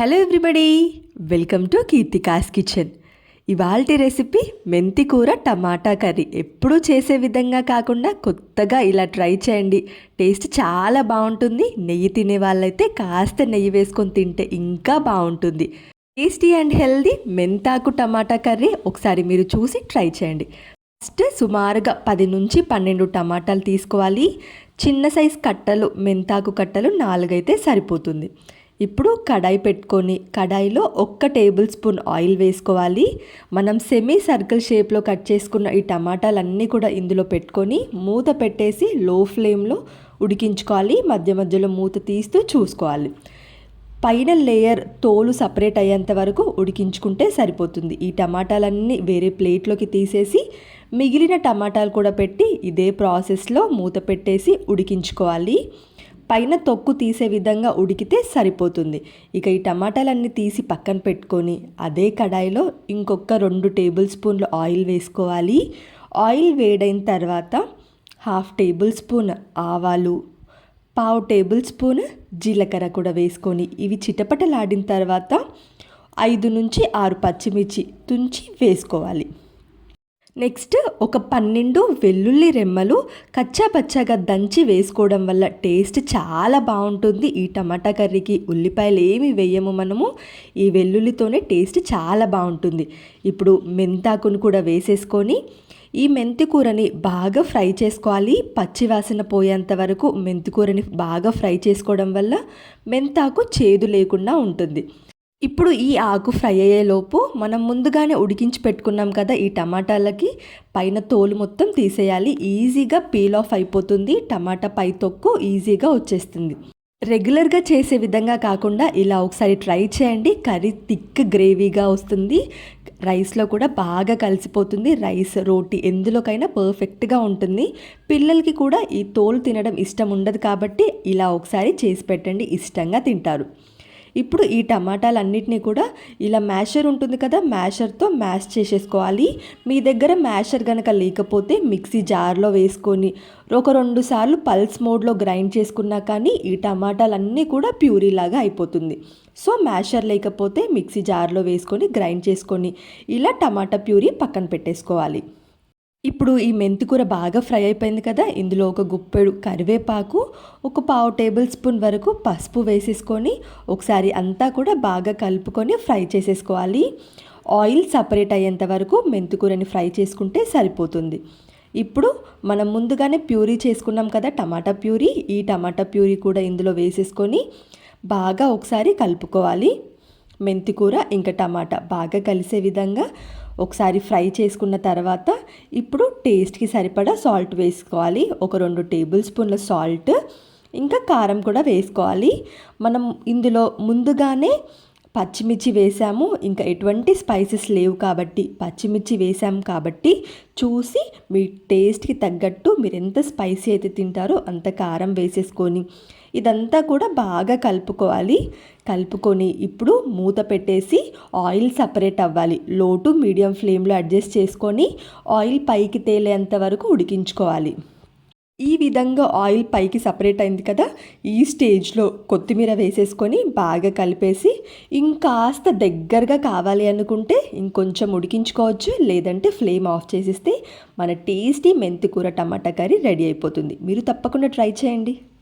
Hello everybody welcome to Keerthika's kitchen ఇవాల్టి recipe మెంతి కూర టమాటా కర్రీ. ఎప్పుడూ చేసే విధంగా కాకుండా కొత్తగా ఇలా ట్రై చేయండి. టేస్ట్ చాలా బాగుంటుంది. నెయ్యి తినే వాళ్ళైతే కాస్త నెయ్యి వేసుకొని తింటే ఇంకా బాగుంటుంది. టేస్టీ అండ్ హెల్దీ మెంతాకు టమాటా కర్రీ ఒకసారి మీరు చూసి ట్రై చేయండి. ఫస్ట్ సుమారుగా పది నుంచి పన్నెండు టమాటాలు తీసుకోవాలి. చిన్న సైజ్ కట్టలు మెంతాకు కట్టలు నాలుగైతే సరిపోతుంది. ఇప్పుడు కడాయి పెట్టుకొని కడాయిలో ఒక్క టేబుల్ స్పూన్ ఆయిల్ వేసుకోవాలి. మనం సెమీ సర్కిల్ షేప్లో కట్ చేసుకున్న ఈ టమాటాలన్నీ కూడా ఇందులో పెట్టుకొని మూత పెట్టేసి లో ఫ్లేమ్లో ఉడికించుకోవాలి. మధ్య మధ్యలో మూత తీస్తూ చూసుకోవాలి. పైన లేయర్ తోలు సపరేట్ అయ్యేంత వరకు ఉడికించుకుంటే సరిపోతుంది. ఈ టమాటాలన్నీ వేరే ప్లేట్లోకి తీసేసి మిగిలిన టమాటాలు కూడా పెట్టి ఇదే ప్రాసెస్లో మూత పెట్టేసి ఉడికించుకోవాలి. పైన తొక్కు తీసే విధంగా ఉడికితే సరిపోతుంది. ఇక ఈ టమాటాలన్నీ తీసి పక్కన పెట్టుకొని అదే కడాయిలో ఇంకొక రెండు టేబుల్ స్పూన్లు ఆయిల్ వేసుకోవాలి. ఆయిల్ వేడైన తర్వాత హాఫ్ టేబుల్ స్పూన్ ఆవాలు పావు టేబుల్ స్పూన్ జీలకర్ర కూడా వేసుకొని ఇవి చిటపటలాడిన తర్వాత ఐదు నుంచి ఆరు పచ్చిమిర్చి తుంచి వేసుకోవాలి. నెక్స్ట్ ఒక పన్నెండు వెల్లుల్లి రెమ్మలు కచ్చా పచ్చాగా దంచి వేసుకోవడం వల్ల టేస్ట్ చాలా బాగుంటుంది. ఈ టమాటా కర్రీకి ఉల్లిపాయలు ఏమి వేయము మనము. ఈ వెల్లుల్లితోనే టేస్ట్ చాలా బాగుంటుంది. ఇప్పుడు మెంతాకును కూడా వేసేసుకొని ఈ మెంతికూరని బాగా ఫ్రై చేసుకోవాలి. పచ్చివాసన పోయేంత వరకు మెంతికూరని బాగా ఫ్రై చేసుకోవడం వల్ల మెంతాకు చేదు లేకుండా ఉంటుంది. ఇప్పుడు ఈ ఆకు ఫ్రై అయ్యేలోపు మనం ముందుగానే ఉడికించి పెట్టుకున్నాం కదా ఈ టమాటాలకి. పైన తోలు మొత్తం తీసేయాలి. ఈజీగా పీల్ ఆఫ్ అయిపోతుంది. టమాటా పై తొక్కు ఈజీగా వచ్చేస్తుంది. రెగ్యులర్గా చేసే విధంగా కాకుండా ఇలా ఒకసారి ట్రై చేయండి. కర్రీ థిక్ గ్రేవీగా వస్తుంది. రైస్లో కూడా బాగా కలిసిపోతుంది. రైస్ రోటీ ఎందులోకైనా పర్ఫెక్ట్గా ఉంటుంది. పిల్లలకి కూడా ఈ తోలు తినడం ఇష్టం ఉండదు కాబట్టి ఇలా ఒకసారి చేసి పెట్టండి. ఇష్టంగా తింటారు. ఇప్పుడు ఈ టమాటాలన్నిటినీ కూడా ఇలా మ్యాషర్ ఉంటుంది కదా మ్యాషర్తో మ్యాష్ చేసేసుకోవాలి. మీ దగ్గర మ్యాషర్ కనుక లేకపోతే మిక్సీ జార్లో వేసుకొని ఒక రెండు సార్లు పల్స్ మోడ్లో గ్రైండ్ చేసుకున్నా కానీ ఈ టమాటాలన్నీ కూడా ప్యూరీ లాగా అయిపోతుంది. సో మ్యాషర్ లేకపోతే మిక్సీ జార్లో వేసుకొని గ్రైండ్ చేసుకొని ఇలా టమాటా ప్యూరీ పక్కన పెట్టేసుకోవాలి. ఇప్పుడు ఈ మెంతికూర బాగా ఫ్రై అయిపోయింది కదా ఇందులో ఒక గుప్పెడు కరివేపాకు ఒక పావు టేబుల్ స్పూన్ వరకు పసుపు వేసేసుకొని ఒకసారి అంతా కూడా బాగా కలుపుకొని ఫ్రై చేసేసుకోవాలి. ఆయిల్ సపరేట్ అయ్యేంత వరకు మెంతికూరని ఫ్రై చేసుకుంటే సరిపోతుంది. ఇప్పుడు మనం ముందుగానే ప్యూరీ చేసుకున్నాం కదా టమాటా ప్యూరీ. ఈ టమాటా ప్యూరీ కూడా ఇందులో వేసేసుకొని బాగా ఒకసారి కలుపుకోవాలి. మెంతికూర ఇంకా టమాటా బాగా కలిసే విధంగా ఒకసారి ఫ్రై చేసుకున్న తర్వాత ఇప్పుడు టేస్ట్కి సరిపడా సాల్ట్ వేసుకోవాలి. ఒక రెండు టేబుల్ స్పూన్ల సాల్ట్ ఇంకా కారం కూడా వేసుకోవాలి. మనం ఇందులో ముందుగానే పచ్చిమిర్చి వేసాము. ఇంకా ఎటువంటి స్పైసెస్ లేవు కాబట్టి పచ్చిమిర్చి వేసాము కాబట్టి చూసి మీ టేస్ట్కి తగ్గట్టు మీరు ఎంత స్పైసీ అయితే తింటారో అంత కారం వేసేసుకొని ఇదంతా కూడా బాగా కలుపుకోవాలి. కలుపుకొని ఇప్పుడు మూత పెట్టేసి ఆయిల్ సపరేట్ అవ్వాలి. లో టు మీడియం ఫ్లేమ్లో అడ్జస్ట్ చేసుకొని ఆయిల్ పైకి తేలేంత వరకు ఉడికించుకోవాలి. ఈ విధంగా ఆయిల్ పైకి సపరేట్ అయింది కదా ఈ స్టేజ్లో కొత్తిమీర వేసేసుకొని బాగా కలిపేసి ఇంకాస్త దగ్గరగా కావాలి అనుకుంటే ఇంకొంచెం ఉడికించుకోవచ్చు. లేదంటే ఫ్లేమ్ ఆఫ్ చేసేస్తే మన టేస్టీ మెంతికూర టమాటా కర్రీ రెడీ అయిపోతుంది. మీరు తప్పకుండా ట్రై చేయండి.